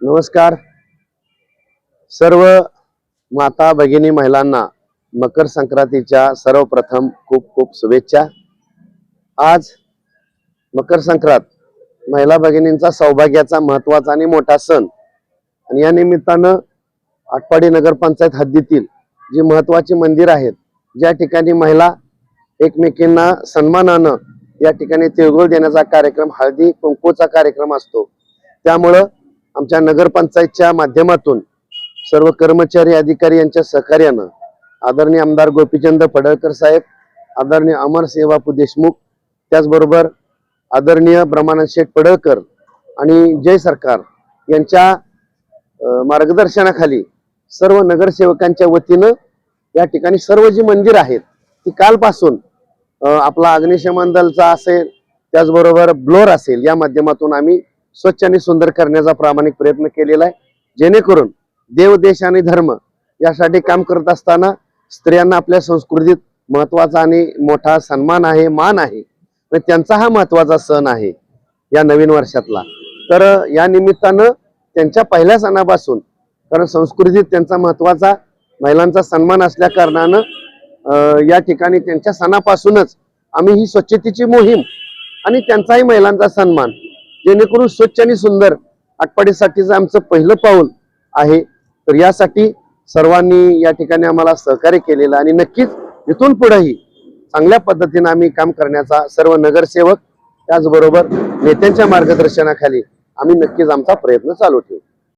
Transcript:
नमस्कार. सर्व माता भगिनी महिलांना मकर संक्रांतीच्या सर्वप्रथम खूप खूप शुभेच्छा. आज मकर संक्रांत महिला भगिनींचा सौभाग्याचा महत्त्वाचा आणि मोठा सण. आणि या निमित्तानं आटपाडी नगरपंचायत हद्दीतील जी महत्वाची मंदिर आहेत ज्या ठिकाणी महिला एकमेकींना सन्मानानं या ठिकाणी तिळगुळ देण्याचा कार्यक्रम हळदी कुंकूचा कार्यक्रम असतो. त्यामुळं आमच्या नगरपंचायतच्या माध्यमातून सर्व कर्मचारी अधिकारी यांच्या सहकार्यानं आदरणीय आमदार गोपीचंद पडळकर साहेब आदरणीय अमर सेवापू देशमुख त्याचबरोबर आदरणीय ब्रह्मानंद शेठ पडळकर आणि जय सरकार यांच्या मार्गदर्शनाखाली सर्व नगरसेवकांच्या वतीनं या ठिकाणी सर्व जी मंदिर आहेत ती कालपासून आपला अग्निशमन दलचा असेल त्याचबरोबर ब्लोअर असेल या माध्यमातून आम्ही स्वच्छ आणि सुंदर करण्याचा प्रामाणिक प्रयत्न केलेला आहे. जेणेकरून देव देश आणि धर्म यासाठी काम करत असताना स्त्रियांना आपल्या संस्कृतीत महत्त्वाचा आणि मोठा सन्मान आहे मान आहे आणि त्यांचा हा महत्त्वाचा सण आहे या नवीन वर्षातला. तर या निमित्तानं त्यांच्या पहिल्या सणापासून कारण संस्कृतीत त्यांचा महत्त्वाचा महिलांचा सन्मान असल्या कारणानं या ठिकाणी त्यांच्या सणापासूनच आम्ही ही स्वच्छतेची मोहीम आणि त्यांचाही महिलांचा सन्मान जेणेकरून स्वच्छ आणि सुंदर आटपाडीसाठीचं आमचं पहिलं पाऊल आहे. तर यासाठी सर्वांनी या ठिकाणी आम्हाला सहकार्य केलेलं आणि नक्कीच इथून पुढेही चांगल्या पद्धतीने आम्ही काम करण्याचा सर्व नगरसेवक त्याचबरोबर नेत्यांच्या मार्गदर्शनाखाली आम्ही नक्कीच आमचा प्रयत्न चालू ठेवू.